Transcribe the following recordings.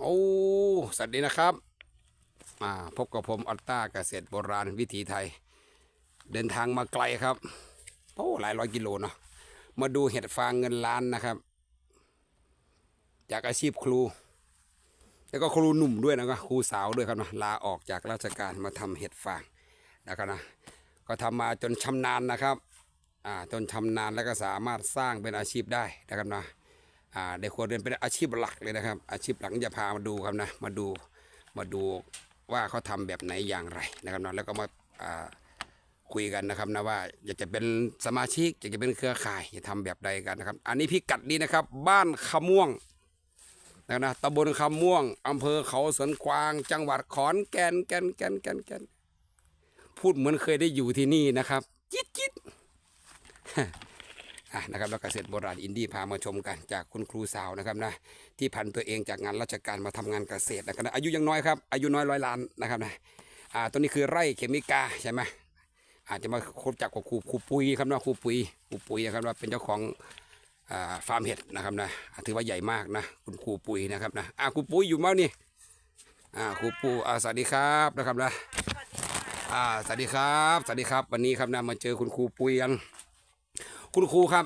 โอ้สวัสดีนะครับมาพบกับผมออตต้าเกษตรโบราณวิถีไทย เดินทางมาไกลครับโอ้หลายร้อยกิโลเนาะมาดูเห็ดฟางเงินล้านนะครับ จากอาชีพครู แล้วก็ครูหนุ่มด้วยนะครับครูสาวด้วยครับนะลาออกจากราชการมาทำเห็ดฟางนะครับนะก็ทำมาจนชำนาญนะครับอ่าจนชำนาญแล้วก็สามารถสร้างเป็นอาชีพได้นะครับนะ อ่าในครัวเรือนเป็นอาชีพหลักเลยนะครับ อาชีพหลักจะพามาดูครับนะมาดูมาดูว่าเขาทำแบบไหนอย่างไรนะครับนะแล้วก็มาอ่าคุยกันนะครับนะว่าอยากจะเป็นสมาชิกอยากจะเป็นเครือข่ายจะทำแบบใดกันนะครับ อันนี้พิกัดนี้นะครับ บ้านขม่วงนะนะตำบลขม่วง อำเภอเขาสวนกวาง จังหวัดขอนแก่นแก่นแก่นแก่นแก่นพูดเหมือนเคยได้อยู่ที่นี่นะครับ จิ๊ดจิ๊ด อะนะครับแล้วเกษตรโบราณอินดี้พามาชมกันจากคุณครูสาวนะครับนะที่พันตัวเองจากงานราชการมาทำงานเกษตรนะครับนะอายุยังน้อยครับอายุน้อยร้อยล้านนะครับนะอ่าตัวนี้คือไร่เคมิกาใช่ไหมอาจจะมาคบจากกับครูครูปุยครับนะครูปุยครูปุยนะครับว่าเป็นเจ้าของอ่าฟาร์มเห็ดนะครับนะถือว่าใหญ่มากนะคุณครูปุยนะครับนะอ่าครูปุยอยู่มั้งนี่อ่าครูปูอ่าสวัสดีครับนะครับนะอ่าสวัสดีครับสวัสดีครับ วันนี้ครับนะมาเจอคุณครูปุยกัน คุณครูครับ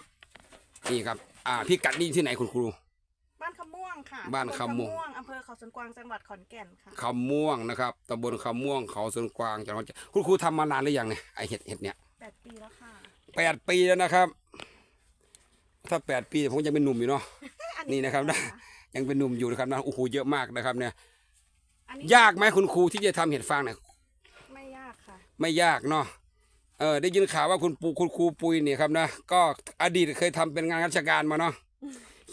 นี่ครับ อ่าพี่กัดนี่ที่ไหนคุณครู บ้านคำม่วงค่ะบ้านคำม่วง ตำบลอำเภอเขาสวนกวางจังหวัดขอนแก่นค่ะ คำม่วงนะครับตำบลคำม่วงเขาสวนกวางจังหวัดคุณครูทำมานานหรือยังเนี่ยไอเห็ดเห็ดเนี่ยแปดปีแล้วค่ะ แปดปีแล้วนะครับ ถ้าแปดปีผมยังเป็นหนุ่มอยู่เนาะ อันี่นะครับนะยังเป็นหนุ่มอยู่นะครับนะโอ้โหเยอะมากนะครับ เนี่ย อันนี้ยากไหมคุณครูที่จะทำเห็ดฟางเนี่ยไม่ยากค่ะ ไม่ยากเนาะ เออได้ยินข่าวว่าคุณปูคุณครูปุยเนี่ยครับนะก็อดีตเคยทำเป็นงานราชการมาเนาะ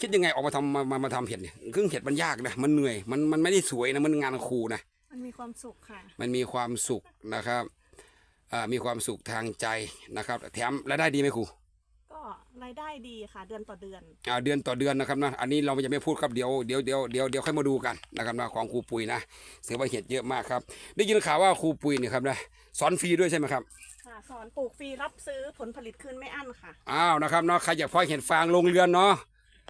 คิดยังไงออกมาทำมามามาทำเห็ดเนี่ยครึ่งเห็ดมันยากนะมันเหนื่อยมันมันไม่ได้สวยนะมันงานครูนะมันมีความสุขค่ะ มันมีความสุขนะครับอ่ามีความสุขทางใจนะครับ แถมรายได้ดีไหมครูก็ รายได้ดีค่ะ เดือนต่อเดือนอ่าเดือนต่อเดือนนะครับนะอันนี้เราจะไม่พูดครับเดี๋ยวเดี๋ยวเดี๋ยวเดี๋ยวเดี๋ยวค่อยมาดูกันนะครับนะของครูปุยนะเสือว่าเห็ดเยอะมากครับ ได้ยินข่าวว่าครูปุยเนี่ยครับนะสอนฟรีด้วยใช่ไหมครับค่ะสอนปลูกฟรีรับซื้อผลผลิตคืนไม่อั้นค่ะอ้าวนะครับเนาะใครอยากเพาะเห็ดฟางลงเรือนเนาะ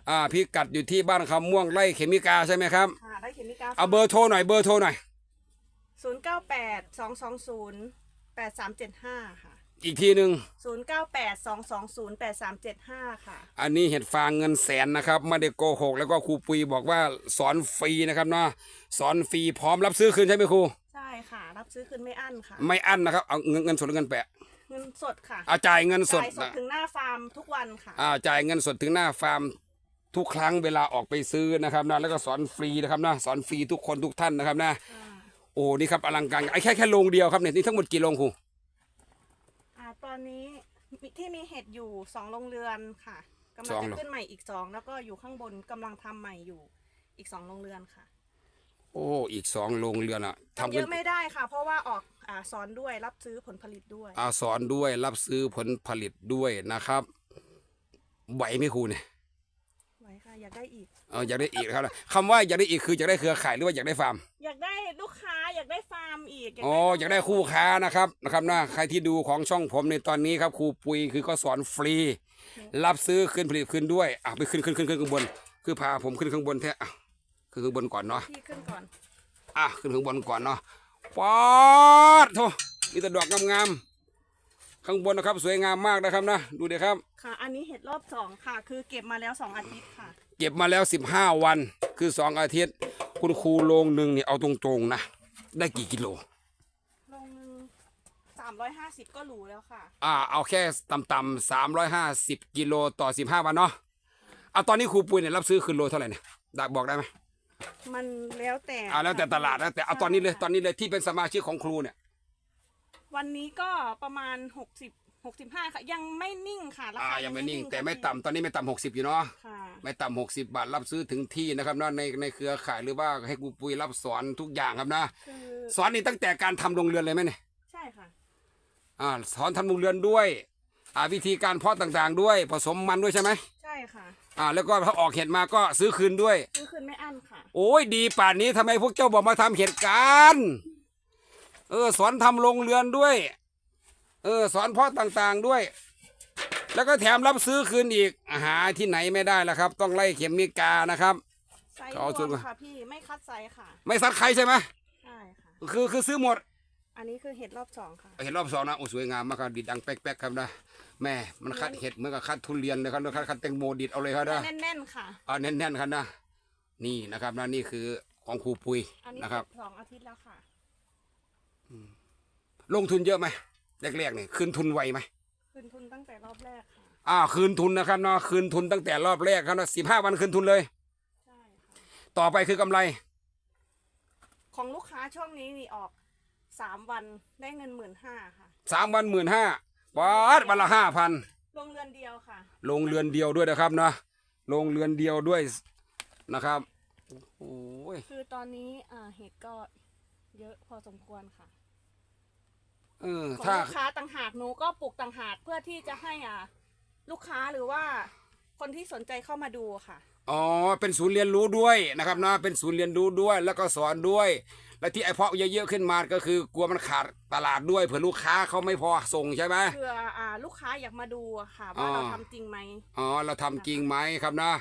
อ่าพิกัดอยู่ที่บ้านคำม่วงไร่เขมิกาใช่ไหมครับค่ะได้เขียนนิกาเอาเบอร์โทรหน่อยเบอร์โทรหน่อยศูนย์เก้าแปดสองสองศูนย์แปดสามเจ็ดห้าค่ะ อีกทีหนึ่งศูนย์เก้าแปดสองสองศูนย์แปดสามเจ็ดห้าค่ะ อันนี้เห็ดฟางเงินแสนนะครับไม่ได้โกหกแล้วก็ครูปุยบอกว่าสอนฟรีนะครับเนาะสอนฟรีพร้อมรับซื้อคืนใช่ไหมครู ใช่ค่ะ รับซื้อคืนไม่อั้นค่ะ ไม่อั้นนะครับเอาเงินเงินสดหรือเงินแปะเงินสดค่ะเอาจ่ายเงินสดจ่ายสดนะถึงหน้าฟาร์มทุกวันค่ะ อ่าจ่ายเงินสดถึงหน้าฟาร์มทุกครั้งเวลาออกไปซื้อนะครับนะแล้วก็สอนฟรีนะครับนะสอนฟรีทุกคนทุกท่านนะครับนะโอ้นี่ครับอลังการไอ้แค่แค่โรงเดียวครับเนี่ยนี่ทั้งหมดกี่โรงครูอ่า ตอนนี้มีที่มีเห็ดอยู่สองโรงเรือนค่ะกำลัสงองจะโรงขึ้นใหม่อีกสองแล้วก็อยู่ข้างบนกำลังทำใหม่อยู่อีกสองโรงเรือนค่ะโอ้ อีกสองโรงเรือนอะทำทำเยกันอะไม่ได้ค่ะ เพราะว่าออกอ่าสอนด้วยรับซื้อผลผลิตด้วยอาสอนด้วยรับซื้อผลผลิตด้วยนะครับไหวไหมครูเนี่ยไว้ค่ะ อยากได้อีก เอออยากได้อีกนะครับคำว่าอยากได้อีกคืออยากได้เครือข่ายหรือว่าอยากได้ฟาร์ม อยากได้ลูกค้าอยากได้ฟาร์มอีกอ๋ออยากได้คู่ค้านะครับนะครับนะใครที่ดูของช่องผมในตอนนี้ครับครูปุยคือก็สอนฟรี รับซื้อขึ้นผลิตขึ้นด้วยอะไปขึ้นขึ้นขึ้นขึ้นข้างบน คือพาผมขึ้นข้างบนแท้อะขึ้นข้างบนก่อนเนาะพี่ขึ้นก่อนอะขึ้นข้างบนก่อนเนาะป๊อดโธ่มีแต่ดอกงามๆข้างบนนะครับ สวยงามมากนะครับนะดูดิครับ ค่ะ อันนี้เห็ดรอบสองค่ะ คือเก็บมาแล้วสองอาทิตย์ค่ะ เก็บมาแล้ว 15 วันคือ 2 อาทิตย์ คุณครูโรงหนึ่งเนี่ยเอาตรงๆนะ ได้กี่กิโล ลงหนึ่งสามร้อยห้าสิบก็หรูแล้วค่ะ อ่า เอาแค่ต่ำๆ350กิโลต่อ15วันเนาะเอาตอนนี้ครูปุยเนี่ยรับซื้อคืนโลเท่าไหร่เนี่ยได้บอกได้ไหมมันแล้วแต่อ่าแล้วแต่ตลาดนะแต่เอาตอนนี้เลยใช่ตอนนี้เลยที่เป็นสมาชิกของครูเนี่ย วันนี้ก็ประมาณหกสิบ หกสิบห้าค่ะ ยังไม่นิ่งค่ะราอ่าคายังไม่นิ่งค่ะแต่ไม่พี่ต่ำตอนนี้ไม่ต่ำหกสิบอยู่เนาะ ค่ะไม่ต่ำหกสิบาทรับซื้อถึงที่นะครับนะในในเครือข่ายหรือว่าให้ครูปุยรับสอนทุกอย่างครับนะ คือสอนนี่ตั้งแต่การทำโรงเรือนเลยไหมเนี่ย ใช่ค่ะ อ่าสอนทำโรงเรือนด้วย อ่าวิธีการเพาะต่างๆด้วย ผสมมันด้วยใช่ไหมใช่ค่ะอ่าแล้วก็ถ้าออกเห็ดมาก็ซื้อคืนด้วยซื้อคืนไม่อั้นค่ะ โอ้ยดีป่านนี้ทำไมพวกเจ้าบอกมาทำเห็ดกัน เออสอนทำโรงเรือนด้วย เออ สอนเพาะต่างๆด้วย แล้วก็แถมรับซื้อคืนอีกอาหาที่ไหนไม่ได้แล้วครับ ต้องไล่เข็มมิกานะครับ ไซส์เอารส่ววนมก่อน ค่ะพี่ไม่คัดไซส์ค่ะไม่ซัดใครใช่ไหมใช่ค่ะ คือคือซื้อหมด อันนี้คือเห็ดรอบสองค่ะ เห็นรอบสองนะโอ้สวยงามมากครับดิดดังแป๊กๆครับนะแม่มันคัดเห็ดเหมือนกับคัดทุเรียนเลยครับคัดคัดแตงโมดิดเอาเลยครับนะแน่นๆค่ะ เอาแน่นๆครับนะ นี่นะครับนะนี่คือของครูปุยอันนี้นะครับสองอาทิตย์แล้วค่ะ ลงทุนเยอะไหม แรกๆเนี่ยคืนทุนไวไหมคืนทุนตั้งแต่รอบแรกค่ะอ่าคืนทุนนะครับเนาะคืนทุนตั้งแต่รอบแรกครับนะสิบห้าวันคืนทุนเลย ใช่ค่ะต่อไปคือกำไร ของลูกค้าช่วงนี้นี่ออกสามวันได้เงินหมื่นห้าค่ะสามวันหมื่นห้าบาทวันละห้าพันลงเรือนเดียวค่ะ ลงเรือนเดียวด้วยนะครับนะลงเรือนเดียวด้วยนะครับโอ้ยคือตอนนี้อ่าเห็ดก็เยอะพอสมควรค่ะ เออของถ้า ลูกค้าต่างหากหนูก็ปลูกต่างหากเพื่อที่จะให้อ่าลูกค้าหรือว่าคนที่สนใจเข้ามาดูค่ะ อ๋อ เป็นศูนย์เรียนรู้ด้วยนะครับนะเป็นศูนย์เรียนรู้ด้วย แล้วก็สอนด้วย และที่ไอเพาะเยอะๆขึ้นมาก็คือกลัวมันขาดตลาดด้วยเผื่อลูกค้าเขาไม่พอส่งใช่ไหม เพื่ออ่าลูกค้าอยากมาดูอะค่ะ ว่าอ่าเราทำจริงไหม อ๋อ เราทำจริงไหมครับนะ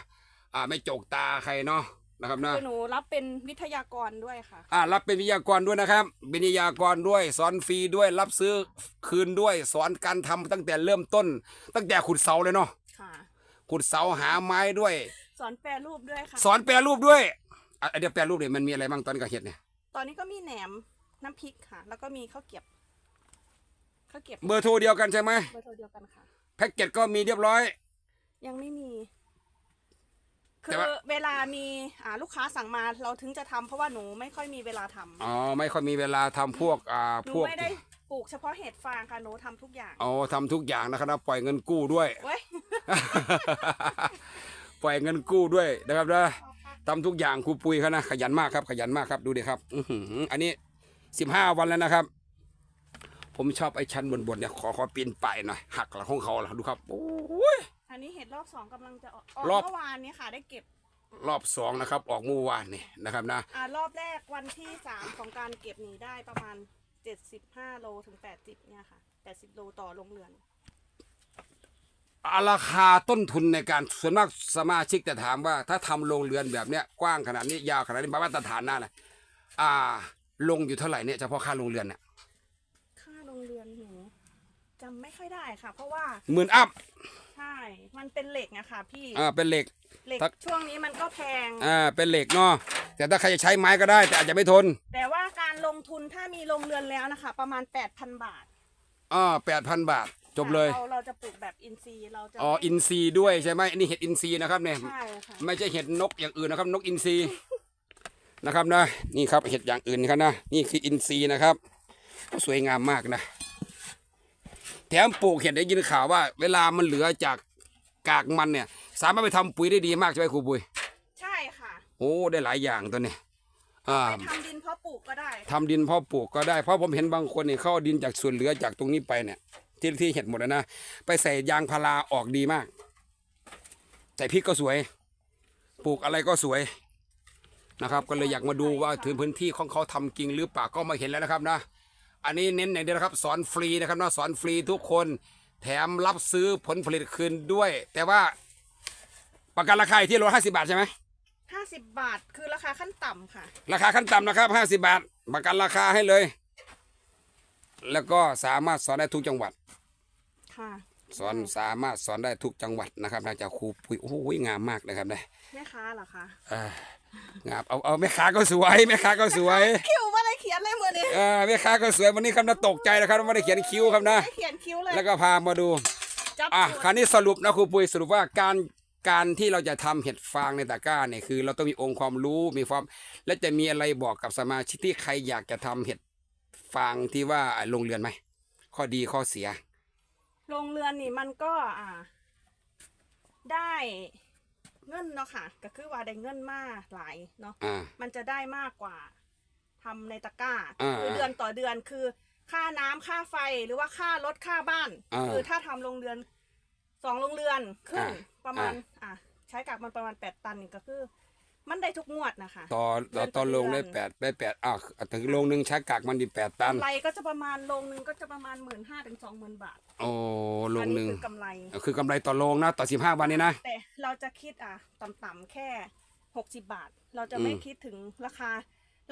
อ่า ไม่จกตาใครเนาะ นะครับนะคือหนูรับเป็นวิทยากรด้วยค่ะ อ่ารับเป็นวิทยากรด้วยนะครับเป็นวิทยากรด้วย สอนฟรีด้วยรับซื้อคืนด้วย สอนการทำตั้งแต่เริ่มต้น ตั้งแต่ขุดเสาเลยเนาะค่ะ ขุดเสาหาไม้ด้วย สอนแปรรูปด้วยค่ะ สอนแปรรูปด้วยอะเดี๋ยวแปรรูปเนี่ยมันมีอะไรบ้างตอนนกับเห็ดเนี่ยตอนนี้ก็มีแหนมน้ำพริกค่ะ แล้วก็มีข้าวเกรียบข้าวเกรียบเบอร์โทรเดียวกันใช่ไหมเบอร์โทรเดียวกันค่ะ แพ็กเกจก็มีเรียบร้อย ยังไม่มีคืแต่อว่า เวลามีอ่าลูกค้าสั่งมาเราถึงจะทำเพราะว่าหนูไม่ค่อยมีเวลาทำอ๋อไม่ค่อยมีเวลาทำพวกอ่าหนูพวกไม่ได้ปลูกเฉพาะเห็ดฟางค่ะหนูทำทุกอย่างอ๋อทำทุกอย่างนะครับนะปล่อยเงินกู้ด้วย เว้ย ปล่อยเงินกู้ด้วยนะครับนะทำทุกอย่างครูปุยเขานะขยันมากครับ ขยันมากครับดูดิครับอื้อหืออันนี้สิบห้าวันแล้วนะครับ ผมชอบไอ้ชั้นบนๆเนี่ยขอขอปีนป่ายหน่อยหักหลังของเขาล่ะดูครับโอ้ย อันนี้เห็ดรอบสองกำลังจะออกออกรอบ เมื่อวานนี้ค่ะได้เก็บ รอบสองนะครับ ออกเมื่อวานนี่นะครับนะ อ่ารอบแรกวันที่สามของการเก็บหนีได้ประมาณเจ็ดสิบห้าโลถึงแปดสิบเนี่ยค่ะแปดสิบโลต่อโรงเรือน อ่าราคาต้นทุนในการส่วนมากสมาชิกจะถามว่า ถ้าทำโรงเรือนแบบเนี้ยกว้างขนาดนี้ยาวขนาดนี้มาตรฐานหน้านะอ่า ลงอยู่เท่าไหร่เนี่ยเฉพาะค่าโรงเรือนเนี่ยค่าโรงเรือนหนูจำไม่ค่อยได้ค่ะ เพราะว่าหมื่นอัพ ใช่ มันเป็นเหล็กนะคะพี่อ่าเป็นเหล็ก เหล็กทัก ช่วงนี้มันก็แพง อ่าเป็นเหล็กเนาะแต่ถ้าใครจะใช้ไม้ก็ได้ แต่อาจจะไม่ทนแต่ว่าการลงทุนถ้ามีโรงเรือนแล้วนะคะ ประมาณ 8,000 บาทอ่าแปดพันบาท จบเลยเราเราจะปลูกแบบอินทรีย์เราจะอ๋อไม่อินซีย์ด้วยใช่ไหมอันนี้เห็ดอินซีย์นะครับเนี่ย ใช่ค่ะไม่ใช่เห็ดนกอย่างอื่นนะครับ นกอินทรีย์นะครับนะนี่ครับเห็ดอย่างอื่นครับนะนี่คืออินทรีย์นะครับสวยงามมากนะ แถมปลูกเห็ดได้ยินข่าวว่า เวลามันเหลือจากกากมันเนี่ย สามารถไปทำปุ๋ยได้ดีมากใช่ไหมครูปุยใช่ค่ะ โอ้ได้หลายอย่างตัวนี้อ่าไปทำดินเพาะปลูกก็ได้ทำดินเพาะปลูกก็ได้เพราะผมเห็นบางคนเนี่ยเขาเอาดินจากส่วนเหลือจากตรงนี้ไปเนี่ย ที่ที่เห็ดหมดแล้วนะไปใส่ยางพาราออกดีมากใส่พริกก็สวย ปลูกอะไรก็สวยนะครับ ก็เลยอยากมาดูว่าถึงพื้นที่ของเขาทำจริงหรือเปล่าก็มาเห็นแล้วนะครับนะ อันนี้เน้นอย่างเดียวนะครับสอนฟรีนะครับนะสอนฟรีทุกคนแถมรับซื้อผลผลิตคืนด้วย แต่ว่าประกันราคาอยู่ที่โลห้าสิบาทใช่ไหม50บาทคือราคาขั้นต่ำค่ะ ราคาขั้นต่ำนะครับ50บาท ประกันราคาให้เลย แล้วก็สามารถสอนได้ทุกจังหวัดค่ะสอนสามารถสอนได้ทุกจังหวัดนะครับนอกจากครูปุยโอ้โหงามมากนะครับนะแม่ค้าเหรอคะเอ่อ งามเอาเอาแม่ค้าก็สวยแม่ค้าก็สวยคิวว่าอะไรเขียนเลยมือนี้เออแม่ค้าก็สวยวันนี้ครับนะตกใจนะครับว่าไม่ได้เขียนคิ้วครับนะไม่เขียนคิ้วเลยแล้วก็พามาดูจับอะสูตรคราวนี้สรุปนะครูปุยสรุปว่าการการที่เราจะทำเห็ดฟางในตะกร้าเนี่ยคือ เราต้องมีองค์ความรู้มีความ และจะมีอะไรบอกกับสมาชิกที่ใครอยากจะทำเห็ดฟางที่ว่าลงเรือนไหมข้อดีข้อเสียโรงเรือนนี่มันก็อ่า ได้ เงินเนาะค่ะ ก็คือว่าได้เงินมากหลายเนาะอ่า มันจะได้มากกว่าทำในตะกร้าอ่าคือเดือนต่อเดือนคือ ค่าน้ำค่าไฟหรือว่าค่ารถค่าบ้าน อ่าคือถ้าทำโรงเรือนสองโรงเรือนขึ้นอ่าประมาณอะใช้กับมันประมาณแปดตันนี่ก็คือ มันได้ทุกงวดนะคะ ต่อเดืต่ออนต่ต่ออลงได้เดือนแปดได้แปดอ้าวถึงลงหนึ่งใช้กากมันดีแปดตันกำไรก็จะประมาณโรงหนึงก็จะประมาณหมื่นห้าถึงสองหมื่นบาท โอ้ลงหนึ่งอัคือกำไร คือกำไรต่อลงนะต่อสิบห้าวันนี้นะ แต่เราจะคิดอะต่ำๆแค่หกสิบบาท เราจะไม่อืมคิดถึงราคา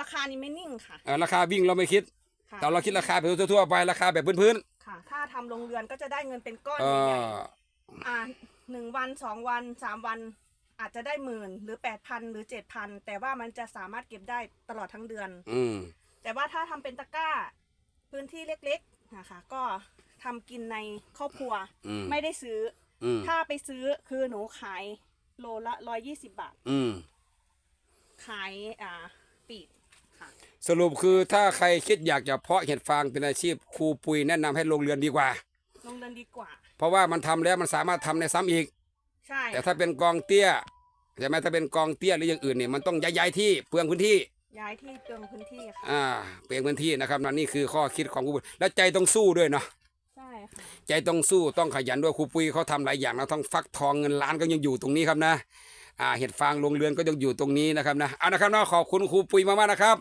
ราคานี้ไม่นิ่งค่ะเอ่อราคาวิ่งเราไม่คิดค่ะแต่เราคิดราคาแบบทั่วๆไปราคาแบบพื้นค่ะ ถ้าทำโรงเรือนก็จะได้เงินเป็นก้อนๆเอใหญ่อๆอ่าหนึ่งวันสองวันสามวัน อาจจะได้หมื่นหรือแปดพันหรือเจ็ดพันแต่ว่ามันจะสามารถเก็บได้ตลอดทั้งเดือน อืม แต่ว่าถ้าทำเป็นตะกร้า พื้นที่เล็กๆนะคะก็ทำกินในครอบครัว อืม ไม่ได้ซื้ออืม ถ้าไปซื้อคือหนูขายโลละร้อยยี่สิบบาท อืม ขายอ่าปีกค่ะ สรุปคือถ้าใครคิดอยากจะเพาะเห็ดฟางเป็นอาชีพครูปุยแนะนำให้ลงเรือนดีกว่า ลงเรือนดีกว่า เพราะว่ามันทำแล้วมันสามารถทำในซ้ำอีก ใช่แต่ถ้าเป็นกองเตี้ยใช่ไหมถ้าเป็นกองเตี้ยหรืออย่างอื่นเนี่ยมันต้องย้ายๆที่เปลืองพื้นที่ ย้ายที่เปลืองพื้นที่ค่ะอ่า เปลืองพื้นที่นะครับนั่นนี่คือข้อคิดของครูปุยแล้วใจต้องสู้ด้วยเนาะใช่ค่ะใจต้องสู้ต้องขยันด้วยครูปุยเขาทำหลายอย่างนะต้องฟักทองเงินล้านก็ยังอยู่ตรงนี้ครับนะอ่าเห็ดฟางลงเรือนก็ยังอยู่ตรงนี้นะครับนะเอานะครับนะขอบคุณครูปุยมากๆนะครับ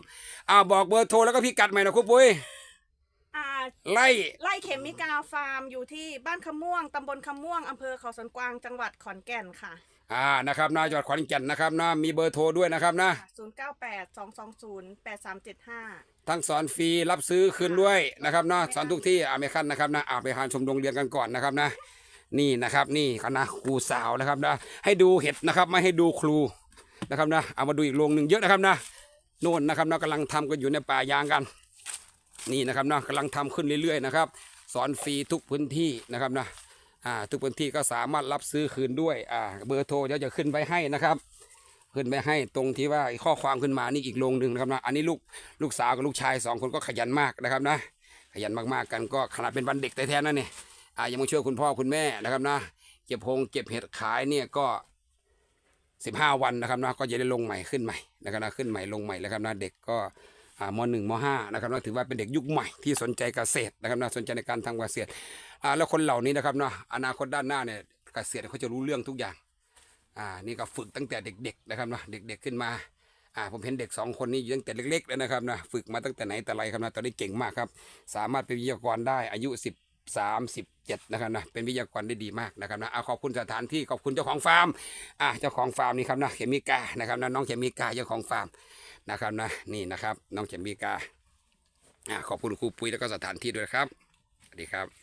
อ่าบอกเบอร์โทรแล้วก็พิกัดใหม่นะครูปุยอ่า ไล่ไร่เขมิกาฟาร์มอยู่ที่บ้านคำม่วงตำบลคำม่วงอำเภอเขาสวนกวางจังหวัดขอนแก่นค่ะ อ่านะครับนะจังหวัดขอนแก่นนะครับนะมีเบอร์โทรด้วยนะครับนะ098 220 8375 ทั้งสอนฟรีรับซื้อคืนด้วยนะครับเนาะสอนทุกที่อาไม่ขั้นนะครับนะอาไปหาชมโรงเรียนกันก่อนนะครับนะ นี่นะครับนี่คณะครูสาวนะครับนะให้ดูเห็ดนะครับไม่ให้ดูครูนะครับนะเอามาดูอีกโรงหนึ่งเยอะนะครับนะโน่นนะครับนะกำลังทำกันอยู่ในป่ายางกัน นี่นะครับนะกำลังทำขึ้นเรื่อยๆนะครับสอนฟรีทุกพื้นที่นะครับนะอ่าทุกพื้นที่ก็สามารถรับซื้อคืนด้วยอ่าเบอร์โทรเดี๋ยวจะขึ้นไว้ให้นะครับ ขึ้นไปให้ตรงที่ว่าข้อความขึ้นมานี่อีกโรงหนึ่งนะครับนะอันนี้ลูกลูกสาวกับลูกชายสองคนก็ขยันมากนะครับนะขยันมากๆกันก็ขนาดเป็นวันเด็กแท้ๆนั่นเนี่ยอ่ายังมาช่วยคุณพ่อคุณแม่นะครับนะเก็บพงเก็บเห็ดขายเนี่ยก็สิบห้าวันนะครับนะก็จะได้ลงใหม่ขึ้นใหม่นะครับนะขึ้นใหม่ลงใหม่แล้วครับนะเด็กก็ มหนึ่งมห้านะครับนะถือว่าเป็นเด็กยุคใหม่ที่สนใจเกษตรนะครับนะสนใจในการทำเกษตรอ่าแล้วคนเหล่านี้นะครับนะอนาคตด้านหน้าเนี่ยเกษตรเขาจะรู้เรื่องทุกอย่างอ่านี่ก็ฝึกตั้งแต่เด็ก ๆ นะครับนะเด็ก ๆขึ้นมาอ่าผมเห็นเด็กสองคนนี้อยู่ตั้งแต่เล็กๆเลยนะครับนะฝึกมาตั้งแต่ไหนแต่ไรครับนะตอนนี้เก่งมากครับ สามารถเป็นวิทยากรได้อายุสิบสามสิบเจ็ดนะครับนะเป็นวิทยากรได้ดีมากนะครับนะเอาขอบคุณสถานที่ขอบคุณเจ้าของฟาร์มอ่าเจ้าของฟาร์มนี่ครับนะเขมิกานะครับนะน้องเขมิกาเจ้าของฟาร์ม นะครับนะนี่นะครับน้องเขมิกาอ่าขอบคุณครูปุ้ยแล้วก็สถานที่ด้วยครับสวัสดีครับ